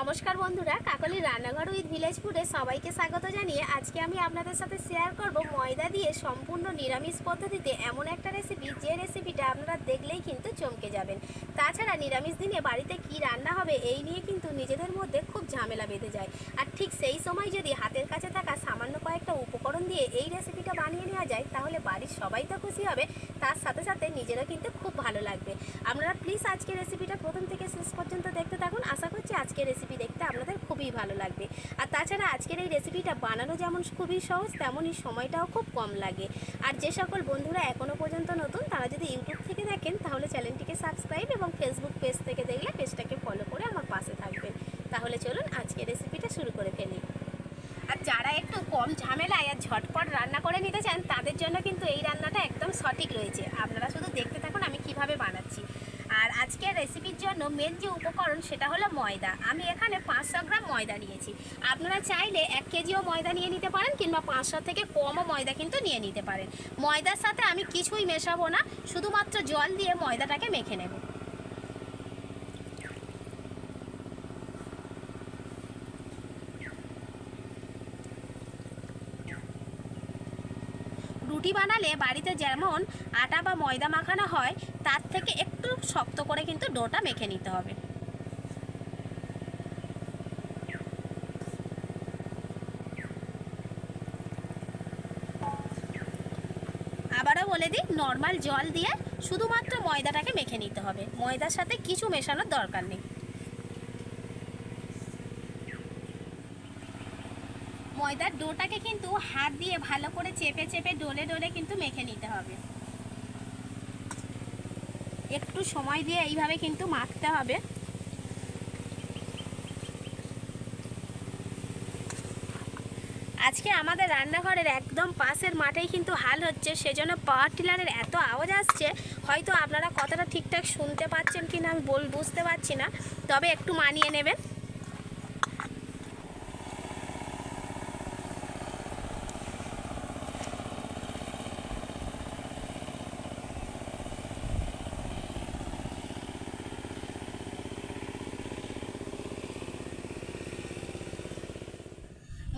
নমস্কার বন্ধুরা, কাকলি রান্নাঘর উইথ ভিলেজ ফুডে সবাইকে স্বাগত জানিয়ে আজকে আমি আপনাদের সাথে শেয়ার করব ময়দা দিয়ে সম্পূর্ণ নিরামিষ পদ্ধতিতে এমন একটা রেসিপি যে রেসিপিটা আপনারা দেখলেই কিন্তু চমকে যাবেন। তাছাড়া নিরামিষ দিনে বাড়িতে কি রান্না হবে এই নিয়ে কিন্তু নিজেদের মধ্যে খুব ঝামেলা বেঁধে যায়। আর ঠিক সেই সময় যদি হাতের কাছে থাকা সামান্য কয়েকটা উপকরণ দিয়ে এই রেসিপিটা বানিয়ে নেওয়া যায়, তাহলে বাড়ির সবাই তো খুশি হবে, তার সাথে সাথে নিজেরও কিন্তু খুব ভালো লাগবে। আপনারা প্লিজ আজকে রেসিপিটা প্রথম থেকে শেষ পর্যন্ত দেখতে আজকের রেসিপি দেখতে আপনাদের খুবই ভালো লাগবে। আর তাছাড়া আজকের এই রেসিপিটা বানানো যেমন খুবই সহজ, তেমনই সময়টাও খুব কম লাগে। আর যে সকল বন্ধুরা এখনও পর্যন্ত নতুন, তারা যদি ইউটিউব থেকে দেখেন, তাহলে চ্যানেলটিকে সাবস্ক্রাইব এবং ফেসবুক পেজ থেকে দেখলে পেজটাকে ফলো করে আমার পাশে থাকবেন। তাহলে চলুন আজকে রেসিপিটা শুরু করে ফেলি। আর যারা একটু কম ঝামেলায় আর ঝটপট রান্না করে নিতে চান, তাদের জন্য কিন্তু এই রান্নাটা একদম সঠিক রয়েছে। আপনারা শুধু দেখতে থাকুন আমি কীভাবে বানাচ্ছি। আজকের রেসিপির জন্য মেন যে উপকরণ সেটা হলো ময়দা। আমি এখানে পাঁচশো গ্রাম ময়দা নিয়েছি। আপনারা চাইলে এক কেজিও ময়দা নিয়ে নিতে পারেন কিংবা পাঁচশো থেকে কমও ময়দা কিন্তু নিয়ে নিতে পারেন। ময়দার সাথে আমি কিছুই মেশাবো না, শুধুমাত্র জল দিয়ে ময়দাটাকে মেখে নেব রুটি বানালে বাড়িতে যেমন আটা বা ময়দা মাখানো হয়, তার থেকে একটু শক্ত করে কিন্তু ডোটা মেখে নিতে হবে। আবারও বলে দিই নর্মাল জল দিয়ে শুধুমাত্র ময়দাটাকে মেখে নিতে হবে। ময়দার সাথে কিছু মেশানোর দরকার নেই। ময়দার ডোটাকে কিন্তু হাত দিয়ে ভালো করে চেপে চেপে ডলে ডলে কিন্তু মেখে নিতে হবে। একটু সময় দিয়ে এইভাবে কিন্তু মাখতে হবে। আজকে আমাদের রান্নাঘরের একদম পাশের মাঠেই কিন্তু হাল হচ্ছে, সেজন্য পাওয়ার টিলারের এত আওয়াজ আসছে, হয়তো আপনারা কতটা ঠিকঠাক শুনতে পাচ্ছেন কি না আমি বল বুঝতে পারছি না, তবে একটু মানিয়ে নেবেন।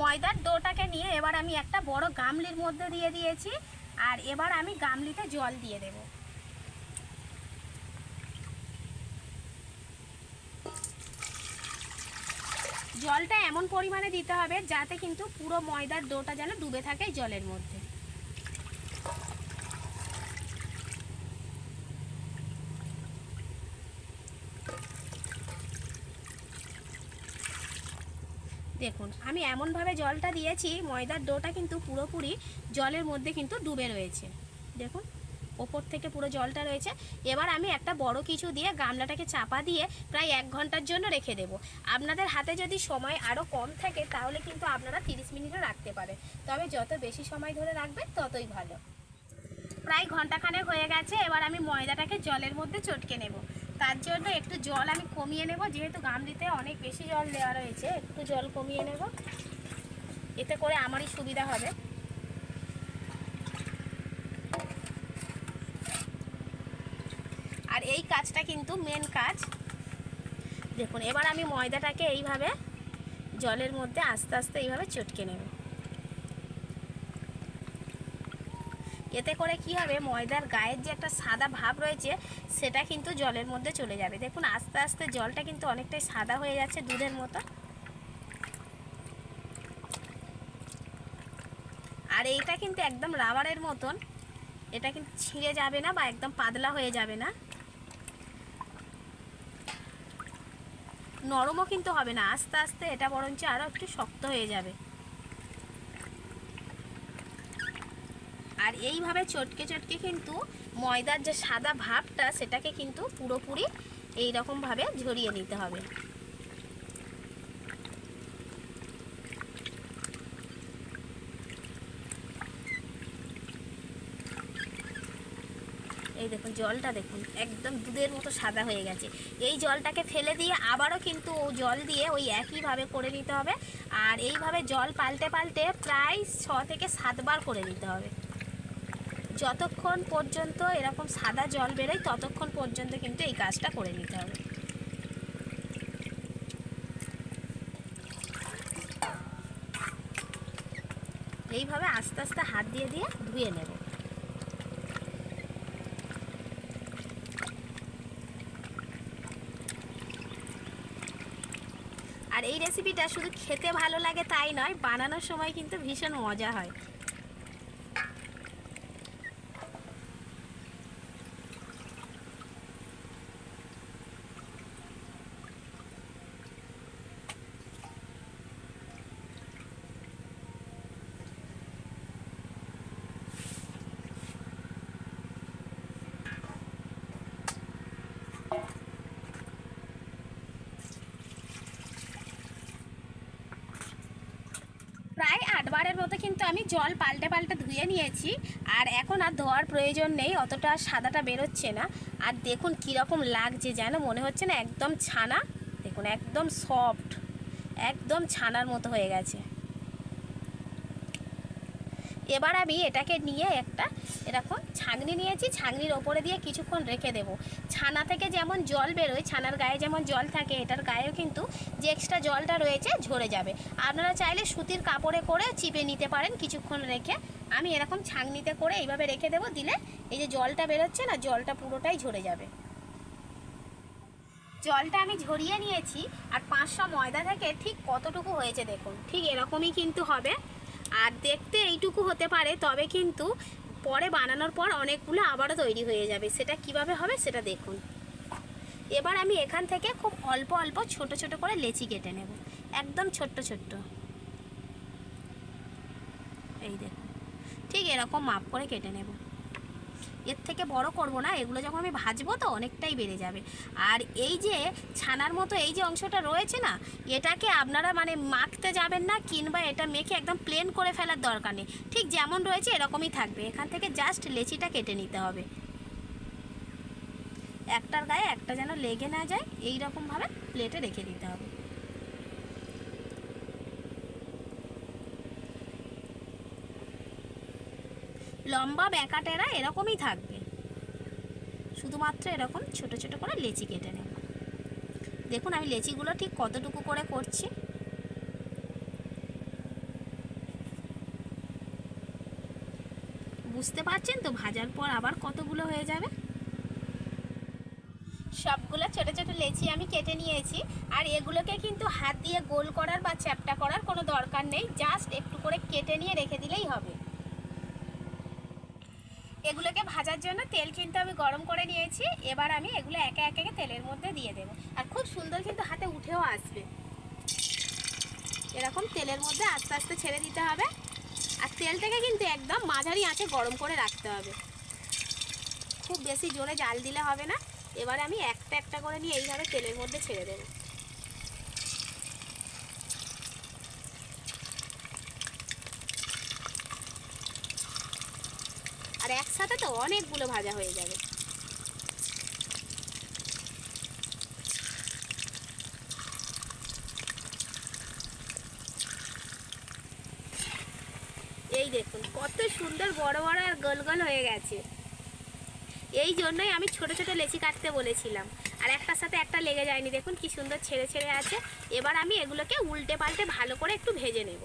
ময়দার ডোটাকে নিয়ে এবার আমি একটা বড় গামলির মধ্যে দিয়ে দিয়েছি, আর এবার আমি গামলিতে জল দিয়ে দেব। জলটা এমন পরিমাণে দিতে হবে যাতে কিন্তু পুরো ময়দার ডোটা যেন ডুবে থাকে জলের মধ্যে। দেখুন, আমি এমনভাবে জলটা দিয়েছি, ময়দার ডোটা কিন্তু পুরোপুরি জলের মধ্যে কিন্তু ডুবে রয়েছে। দেখুন, ওপর থেকে পুরো জলটা রয়েছে। এবার আমি একটা বড় কিছু দিয়ে গামলাটাকে চাপা দিয়ে প্রায় এক ঘণ্টার জন্য রেখে দেব। আপনাদের হাতে যদি সময় আরও কম থাকে, তাহলে কিন্তু আপনারা তিরিশ মিনিটও রাখতে পারেন। তবে যত বেশি সময় ধরে রাখবেন, ততই ভালো। প্রায় ঘন্টাখানেক হয়ে গেছে, এবার আমি ময়দাটাকে জলের মধ্যে চটকে নেব। তার জন্য একটু জল আমি কমিয়ে নেব, যেহেতু গামলিতে অনেক বেশি জল দেওয়া রয়েছে, একটু জল কমিয়ে নেব। এতে করে আমারই সুবিধা হবে। আর এই কাজটা কিন্তু মেন কাজ। দেখুন, এবার আমি ময়দাটাকে এইভাবে জলের মধ্যে আস্তে আস্তে এইভাবে চটকে নেব। এতে করে কি হবে, ময়দার গায়ের যে একটা সাদা ভাব রয়েছে, সেটা কিন্তু জলের মধ্যে চলে যাবে। দেখুন, আস্তে আস্তে জলটা কিন্তু অনেকটাই সাদা হয়ে যাচ্ছে দুধের মতো। আর এইটা কিন্তু একদম রাবারের মতন, এটা কিন্তু ছিঁড়ে যাবে না বা একদম পাতলা হয়ে যাবে না। নরমও কিন্তু হবে না, আস্তে আস্তে এটা বরঞ্চ আরও একটু শক্ত হয়ে যাবে। এইভাবে চটকে চটকে কিন্তু ময়দার যে সাদা ভাবটা, সেটাকে কিন্তু পুরোপুরি এই ভাবে ঝরিয়ে নিতে হবে। এই দেখুন, জলটা দেখুন, একদম দুধের মতো সাদা হয়ে গেছে। এই জলটাকে ফেলে দিয়ে আবারও কিন্তু ও জল দিয়ে ওই একইভাবে করে নিতে হবে। আর এইভাবে জল পাল্টে পাল্টে প্রায় ছ থেকে সাতবার করে নিতে হবে। যতক্ষণ পর্যন্ত এরকম সাদা জল বেরোয়, ততক্ষণ পর্যন্ত কিন্তু এই কাজটা করে নিতে হবে। এইভাবে আস্তে আস্তে হাত দিয়ে দিয়ে ধুয়ে নেব। আর এই রেসিপিটা শুধু খেতে ভালো লাগে তাই নয়, বানানোর সময় কিন্তু ভীষণ মজা হয়। প্রায় মতো কিন্তু আমি জল পাল্টে পাল্টে ধুয়ে নিয়েছি। আর এখন আর ধোয়ার প্রয়োজন নেই, অতটা সাদাটা বেরোচ্ছে না। আর দেখুন কীরকম লাগছে যেন, মনে হচ্ছে না একদম ছানা। দেখুন একদম সফট একদম ছানার মতো হয়ে গেছে। এবার আমি এটাকে নিয়ে একটা এরকম ছাঁকনি নিয়েছি, ছাঁকনির ওপরে দিয়ে কিছুক্ষণ রেখে দেবো। ছানা থেকে যেমন জল বেরোয়, ছানার গায়ে যেমন জল থাকে, এটার গায়েও কিন্তু যে এক্সট্রা জলটা রয়েছে ঝরে যাবে। আপনারা চাইলে সুতির কাপড়ে করে চিপে নিতে পারেন কিছুক্ষণ রেখে। আমি এরকম ছাঁকনিতে করে এইভাবে রেখে দেবো, দিলে এই যে জলটা বেরোচ্ছে না, জলটা পুরোটাই ঝরে যাবে। জলটা আমি ঝরিয়ে নিয়েছি, আর পাঁচশো ময়দা থেকে ঠিক কতটুকু হয়েছে দেখুন, ঠিক এরকমই কিন্তু হবে। আর দেখতে এইটুকু হতে পারে, তবে কিন্তু পরে বানানোর পর অনেকগুলো আবারও তৈরি হয়ে যাবে। সেটা কীভাবে হবে সেটা দেখুন। এবার আমি এখান থেকে খুব অল্প অল্প ছোট ছোট করে লেচি কেটে নেব। একদম ছোট্ট ছোট্ট। এই দেখুন। ঠিক এরকম মাপ করে কেটে নেব। এর থেকে বড় করব না, এগুলো যখন আমি ভাজবো তো অনেকটাই বেড়ে যাবে। আর এই যে ছানার মতো এই যে অংশটা রয়েছে না, এটাকে আপনারা মানে মাখতে যাবেন না, কিংবা এটা মেখে একদম প্লেন করে ফেলার দরকার নেই। ঠিক যেমন রয়েছে এরকমই থাকবে। এখান থেকে জাস্ট লেচিটা কেটে নিতে হবে। একটার গায়ে একটা যেন লেগে না যায় এই রকমভাবে প্লেটে রেখে দিতে হবে। লম্বা ব্যাকাটেরা এরকমই থাকবে। শুধুমাত্র এরকম ছোট ছোট করে লেচি কেটে নেব। দেখুন আমি লেচিগুলো ঠিক কতটুকু করে করছি। বুঝতে পারছেন তো? ভাজার পর আবার কতগুলো হয়ে যাবে? সবগুলো ছোট ছোট লেচি আমি কেটে নিয়েছি। আর এগুলোকে কিন্তু হাত দিয়ে গোল করার বা চ্যাপটা করার কোনো দরকার নেই। জাস্ট একটু করে কেটে নিয়ে রেখে দিলেই হবে। ভাজার জন্য তেল কিন্তু আমি গরম করে নিয়েছি। এবার আমি এগুলো একে একে তেলের মধ্যে দিয়ে দেবো। আর খুব সুন্দর কিন্তু হাতে উঠেও আসবে। এরকম তেলের মধ্যে আস্তে আস্তে ছেড়ে দিতে হবে। আর তেলটাকে কিন্তু একদম মাঝারি আঁচে গরম করে রাখতে হবে। খুব বেশি জোরে জাল দিলে হবে না। এবার আমি একটা একটা করে নিয়ে এইভাবে তেলের মধ্যে ছেড়ে দেবো। আর একসাথে তো অনেকগুলো ভাজা হয়ে যাবে। এই দেখুন, কত সুন্দর বড় বড় আর গোল গোল হয়ে গেছে। এই জন্যই আমি ছোট ছোট লেচি কাটতে বলেছিলাম। আর একটার সাথে একটা লেগে যায়নি। দেখুন কি সুন্দর ছেড়ে ছেড়ে আছে। এবার আমি এগুলোকে উল্টে পাল্টে ভালো করে একটু ভেজে নেব।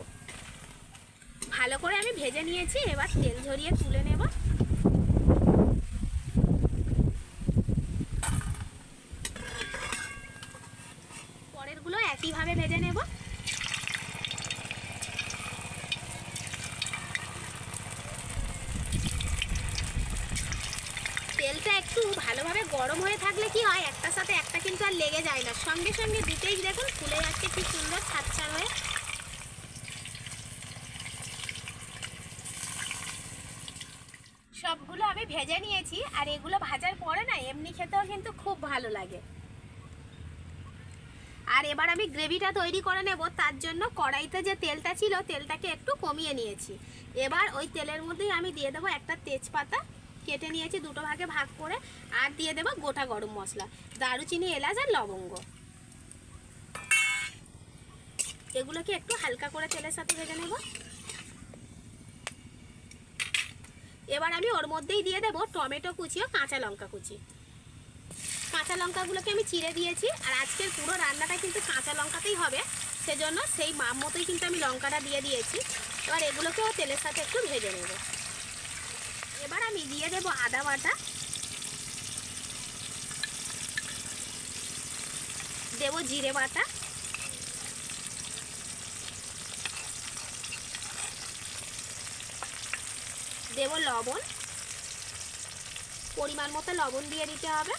ভালো করে আমি ভেজে নিয়েছি। এবার তেল ঝরিয়ে তুলে নেব পরেরগুলো একইভাবে ভেজে নেব তেলটা একটু ভালোভাবে গরম হয়ে থাকলে কি হয় একটার সাথে একটা কিন্তু আর লেগে যায় না সঙ্গে সঙ্গে দুটেই দেখুন ফুলে যাচ্ছে কি সুন্দর ছাড়ছাড় হয়ে সবগুলো আমি ভেজে নিয়েছি আর এগুলো ভাজার পরে না এমনি খেতেও কিন্তু খুব ভালো লাগে। আর এবার আমি গ্রেভিটা তৈরি করে নেব, তার জন্য কড়াইতে যে তেলটা ছিল তেলটাকে একটু কমিয়ে নিয়েছি। এবার ওই তেলের মধ্যেই আমি দিয়ে দেবো একটা তেজপাতা, কেটে নিয়েছি দুটো ভাগে ভাগ করে, আর দিয়ে দেবো গোটা গরম মশলা, দারুচিনি, এলাচ আর লবঙ্গ। এগুলোকে একটু হালকা করে তেলের সাথে ভেজে নেব। এবার আমি ওর মধ্যেই দিয়ে দেবো টমেটো কুচি ও কাঁচা লঙ্কা কুচি। কাঁচা লঙ্কাগুলোকে আমি চিড়ে দিয়েছি, আর আজকের পুরো রান্নাটা কিন্তু কাঁচা লঙ্কাতেই হবে। সেজন্য সেই মাপ মতোই কিন্তু আমি লঙ্কাটা দিয়ে দিয়েছি। এবার এগুলোকেও তেলের সাথে একটু ভেজে নেব। এবার আমি দিয়ে দেব আদা বাটা। দেব জিরে বাটা। দেব লবণ। পরিমাণ মতো লবণ দিয়ে দিতে হবে।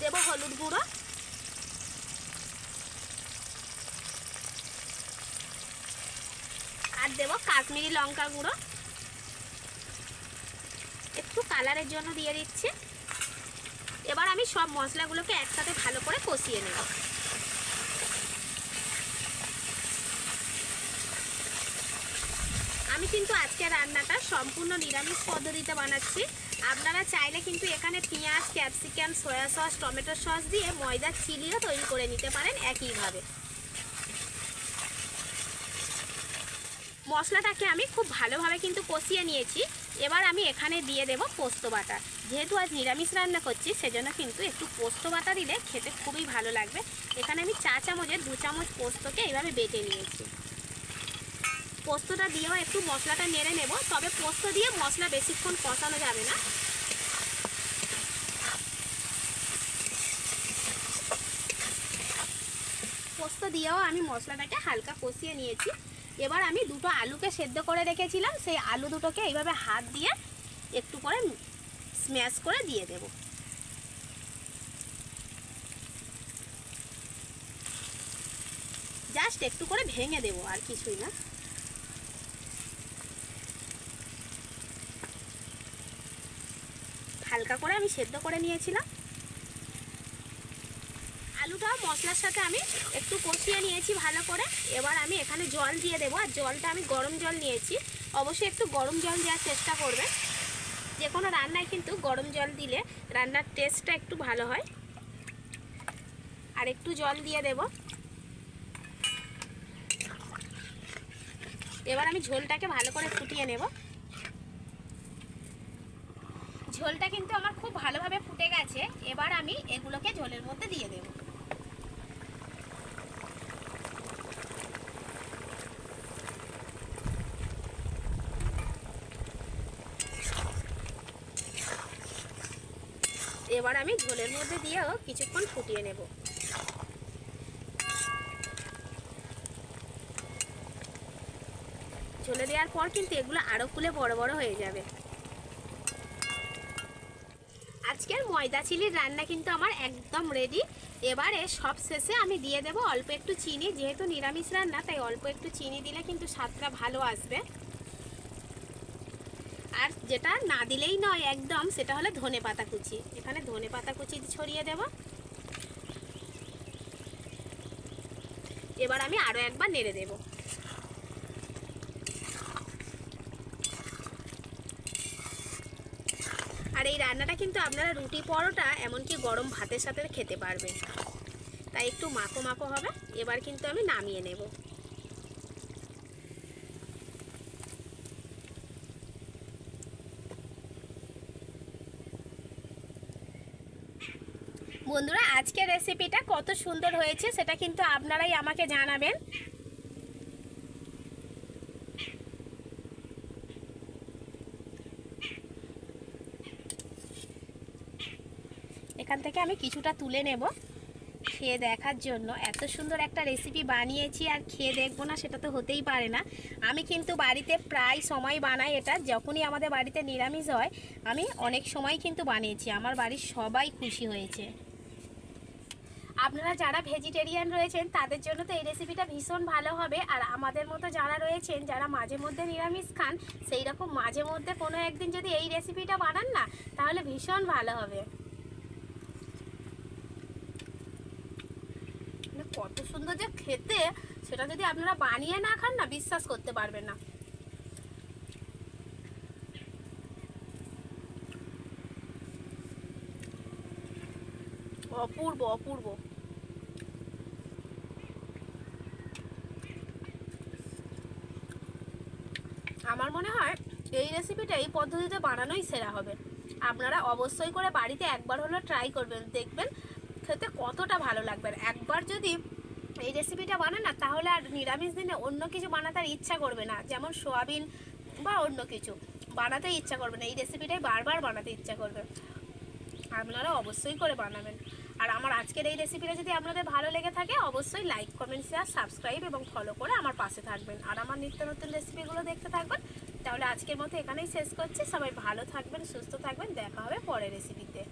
দেব হলুদ গুঁড়ো। আর দেব কাশ্মীরি লঙ্কা গুঁড়ো। একটু কালারের জন্য দিয়ে দিচ্ছি। এবার আমি সব মশলাগুলোকে একসাথে ভালো করে কষিয়ে নেব। কিন্তু আজকে রান্নাটা সম্পূর্ণ নিরামিষ পদ্ধতিতে বানাচ্ছি। আপনারা চাইলে কিন্তু এখানে পেঁয়াজ, capsicum, soy sauce, tomato sauce দিয়ে ময়দার চিলিও তৈরি করে নিতে পারেন একইভাবে। মশলাটাকে আমি খুব ভালোভাবে কিন্তু কষিয়ে নিয়েছি। এবার আমি এখানে দিয়ে দেব পোস্ত বাটা। যেহেতু আজ নিরামিষ রান্না করছি, সেজন্য কিন্তু একটু পোস্ত বাটা দিলে খেতে খুবই ভালো লাগবে। এখানে আমি চা চামচের দু চামচ পোস্তকে এইভাবে বেটে নিয়েছি। পোস্তটা দিয়েও একটু মশলাটা নেড়ে নেব, তবে পোস্ত দিয়ে মশলা বেশিক্ষণ কষানো যাবে না। পোস্ত দিয়েও আমি মশলাটাকে হালকা কষিয়ে নিয়েছি। এবার আমি দুটো আলুকে সেদ্ধ করে রেখেছিলাম, সেই আলু দুটোকে এইভাবে হাত দিয়ে একটু করে স্ম্যাশ করে দিয়ে দেব। জাস্ট একটু করে ভেঙে দেব, আর কিছুই না। হালকা করে আমি সেদ্ধ করে নিয়েছিলাম। আলুটাও মশলার সাথে আমি একটু কষিয়ে নিয়েছি ভালো করে। এবার আমি এখানে জল দিয়ে দেবো। আর জলটা আমি গরম জল নিয়েছি। অবশ্যই একটু গরম জল দেওয়ার চেষ্টা করবে। যে কোনো রান্নায় কিন্তু গরম জল দিলে রান্নার টেস্টটা একটু ভালো হয়। আর একটু জল দিয়ে দেব। এবার আমি ঝোলটাকে ভালো করে ফুটিয়ে নেব। ঝোলটা কিন্তু আমার খুব ভালোভাবে ফুটে গেছে। এবার আমি এগুলোকে ঝোলের মধ্যে দিয়ে দেব। এবার আমি ঝোলের মধ্যে দিয়েও কিছুক্ষণ ফুটিয়ে নেব। ঝোলে দেওয়ার পর কিন্তু এগুলো আরও ফুলে বড় বড় হয়ে যাবে। আজকের ময়দা চিলির রান্না কিন্তু আমার একদম রেডি এবারে সব শেষে আমি দিয়ে দেব অল্প একটু চিনি, যেহেতু নিরামিষ রান্না, তাই অল্প একটু চিনি দিলে কিন্তু স্বাদটা ভালো আসবে। আর যেটা না দিলেই নয় একদম, সেটা হলো ধনে পাতা কুচি। এখানে ধনে পাতা কুচি ছড়িয়ে দেব। এবার আমি আরও একবার নেড়ে দেবো আর এই রান্নাটা কিন্তু আপনারা রুটি পরোটা এমনকি গরম ভাতের সাথে খেতে পারবেন। তাই একটু মাখো মাখো হবে, এবার কিন্তু আমি নামিয়ে নেব। বন্ধুরা, আজকের রেসিপিটা কত সুন্দর হয়েছে সেটা কিন্তু আপনারাই আমাকে জানাবেন। থেকে আমি কিছুটা তুলে নেব খেয়ে দেখার জন্য। এত সুন্দর একটা রেসিপি বানিয়েছি আর খেয়ে দেখব না, সেটা তো হতেই পারে না। আমি কিন্তু বাড়িতে প্রায় সময় বানাই এটা, যখনই আমাদের বাড়িতে নিরামিষ হয়, আমি অনেক সময় কিন্তু বানিয়েছি। আমার বাড়ির সবাই খুশি হয়েছে। আপনারা যারা ভেজিটেরিয়ান রয়েছেন, তাদের জন্য তো এই রেসিপিটা ভীষণ ভালো হবে। আর আমাদের মতো যারা রয়েছেন, যারা মাঝে মধ্যে নিরামিষ খান সেই রকম মাঝে মধ্যে কোনো একদিন যদি এই রেসিপিটা বানান না, তাহলে ভীষণ ভালো হবে মানে কত সুন্দর যে খেতে, সেটা যদি আপনারা বানিয়ে না খান না, বিশ্বাস করতে পারবেন না। অপূর্ব অপূর্ব। আমার মনে হয় এই রেসিপিটা এই পদ্ধতিতে বানানোই সেরা হবে। আপনারা অবশ্যই করে বাড়িতে একবার হলো ট্রাই করবেন, দেখবেন খেতে কতটা ভালো লাগবে। একবার যদি এই রেসিপিটা বানান না, তাহলে আর নিরামিষ দিনে অন্য কিছু বানাতে আর ইচ্ছা করবে না। যেমন সোয়াবিন বা অন্য কিছু। বানাতে ইচ্ছা করবে না। এই রেসিপিটাই বারবার বানাতে ইচ্ছা করবে। আপনারা অবশ্যই করে বানাবেন। আর আমার আজকের এই রেসিপিটা যদি আপনাদের ভালো লেগে থাকে, অবশ্যই লাইক কমেন্ট শেয়ার সাবস্ক্রাইব এবং ফলো করে আমার পাশে থাকবেন। আর আমার নিত্য নতুন রেসিপিগুলো দেখতে থাকবেন। তাহলে আজকের মতো এখানেই শেষ করছি। সবাই ভালো থাকবেন, সুস্থ থাকবেন। দেখা হবে পরের রেসিপিতে